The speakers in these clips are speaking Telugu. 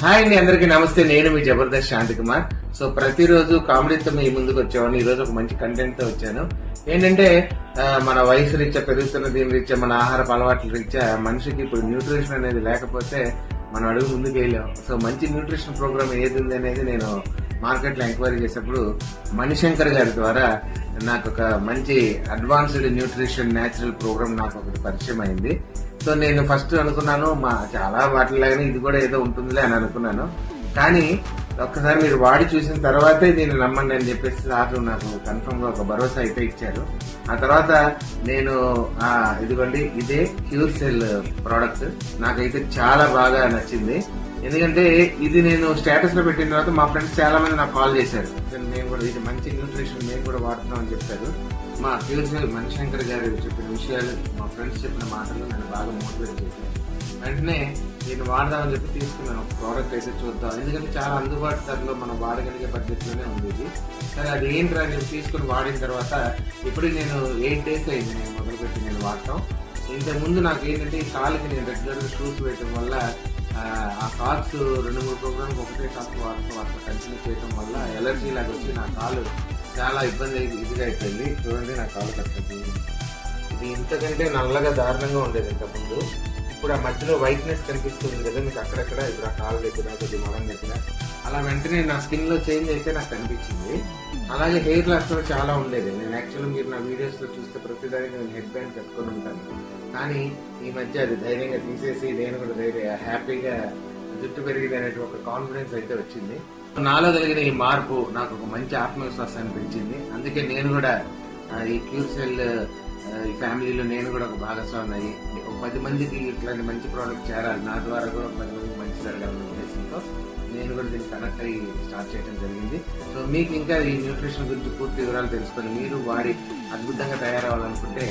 హాయ్ అండి అందరికీ నమస్తే. నేను మీ జబర్దస్త్ శాంతి కుమార్. సో ప్రతిరోజు కామెడీతో మీ ముందుకు వచ్చామని ఈరోజు ఒక మంచి కంటెంట్తో వచ్చాను. ఏంటంటే మన వయసు రీత్యా పెరుగుతున్న దీని రీత్యా మన ఆహారపు అలవాట్ల రీత్యా మనిషికి ఇప్పుడు న్యూట్రిషన్ అనేది లేకపోతే మనం అడుగు ముందుకు వెళ్ళాం. సో మంచి న్యూట్రిషన్ ప్రోగ్రామ్ ఏది ఉంది అనేది నేను మార్కెట్లో ఎంక్వైరీ చేసినప్పుడు మణిశంకర్ గారి ద్వారా నాకు ఒక మంచి అడ్వాన్స్డ్ న్యూట్రిషన్ న్యాచురల్ ప్రోగ్రామ్ నాకు ఒకటి పరిచయం అయింది. సో నేను ఫస్ట్ అనుకున్నాను మా చాలా వాటిలాగానే ఇది కూడా ఏదో ఉంటుందిలే అని అనుకున్నాను. కానీ ఒక్కసారి మీరు వాడి చూసిన తర్వాతే దీన్ని నమ్మండి అని చెప్పేసి సార్లు నాకు కన్ఫర్మ్గా ఒక భరోసా అయితే ఇచ్చారు. ఆ తర్వాత నేను ఆ ఇదిగోండి ఇదే క్యూర్ సెల్ ప్రోడక్ట్ నాకైతే చాలా బాగా నచ్చింది. ఎందుకంటే ఇది నేను స్టేటస్లో పెట్టిన తర్వాత మా ఫ్రెండ్స్ చాలా మంది నాకు కాల్ చేశారు. మేము కూడా ఇది మంచి న్యూట్రిషన్ మేము కూడా వాడుతున్నాం అని చెప్పారు. మా క్యూర్ సెల్ మణిశంకర్ గారు చెప్పిన విషయాలు మా ఫ్రెండ్స్ చెప్పిన మాటలు నన్ను బాగా మోటివేట్ చేశారు. వెంటనే నేను వాడదామని చెప్పి తీసుకున్నాను. ఒక ప్రోడక్ట్ అయితే చూద్దాం. ఎందుకంటే చాలా అందుబాటు ధరలో మనం వాడగలిగే పద్ధతిలోనే ఉంది ఇది. సరే అది ఏంట్రా నేను తీసుకుని వాడిన తర్వాత ఇప్పుడు నేను ఎయిట్ డేస్ అయింది నేను మొదలుపెట్టి నేను వాడటం. ఇంతకుముందు నాకు ఏంటంటే ఈ కాలుకి నేను రెగ్యులర్గా షూస్ వేయటం వల్ల ఆ, కాక్స్ రెండు మూడు ప్రోగ్రామ్కి ఒకటే కాల్స్ వాడటం అట్లా కంటిన్యూ చేయడం వల్ల ఎలర్జీ లాగా వచ్చి నా కాలు చాలా ఇబ్బంది ఇదిగా అయిపోయింది. చూడండి నా కాలు కట్టదు ఇది ఇంతకంటే నల్లగా దారుణంగా ఉండేది ఇంతకుముందు. ఇప్పుడు ఆ మధ్యలో వైట్నెస్ కనిపిస్తుంది కదా మీకు అక్కడక్కడ ఇప్పుడు ఆ కాలు దగ్గర కొద్ది మొలం దగ్గర. అలా వెంటనే నా స్కిన్లో చేంజ్ అయితే నాకు కనిపించింది అలాగే హెయిర్ లాస్ కూడా చాలా ఉండేది. నేను యాక్చువల్గా మీరు నా వీడియోస్లో చూస్తే ప్రతిదానికి నేను హెడ్ బ్యాండ్ పెట్టుకొని ఉంటాను. కానీ ఈ మధ్య అది ధైర్యంగా తీసేసి నేను కూడా ధైర్య హ్యాపీగా జుట్టు పెరిగింది అనేది ఒక కాన్ఫిడెన్స్ అయితే వచ్చింది. నాలో కలిగిన ఈ మార్పు నాకు ఒక మంచి ఆత్మవిశ్వాసాన్ని పెంచింది. అందుకే నేను కూడా ఈ క్యూర్ సెల్ ఈ ఫ్యామిలీలో నేను కూడా ఒక భాగస్వామి అయ్యి ఒక పది మందికి ఇట్లాంటి మంచి ప్రోడక్ట్ చేరాలి. నా ద్వారా కూడా ఒక పది మందికి మంచి జరగాలనే ఉద్దేశంతో నేను కూడా దీన్ని కనెక్ట్ అయ్యి స్టార్ట్ చేయడం జరిగింది. సో మీకు ఇంకా ఈ న్యూట్రిషన్ గురించి పూర్తి వివరాలు తెలుసుకొని మీరు వాడి అద్భుతంగా తయారవ్వాలనుకుంటే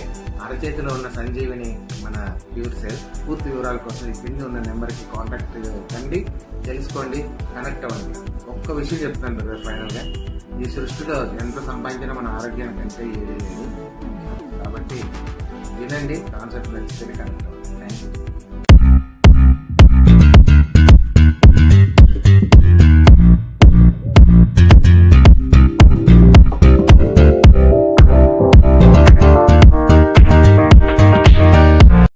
అరచేతిలో ఉన్న సంజీవిని మన ప్యూర్ సెల్ పూర్తి వివరాల కోసం ఈ కింద ఉన్న నెంబర్కి కాంటాక్ట్ కండి తెలుసుకోండి కనెక్ట్ అవ్వండి. ఒక్క విషయం చెప్తాను ఫైనల్గా ఈ సృష్టిలో ఎంత సంపాదించినా మన ఆరోగ్యానికి అంటే ఏది లేదు. కాబట్టి వినండి కాన్సెప్ట్ నచ్చితేనే కనెక్ట్